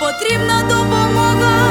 потрібна допомога.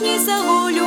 Начни за волю.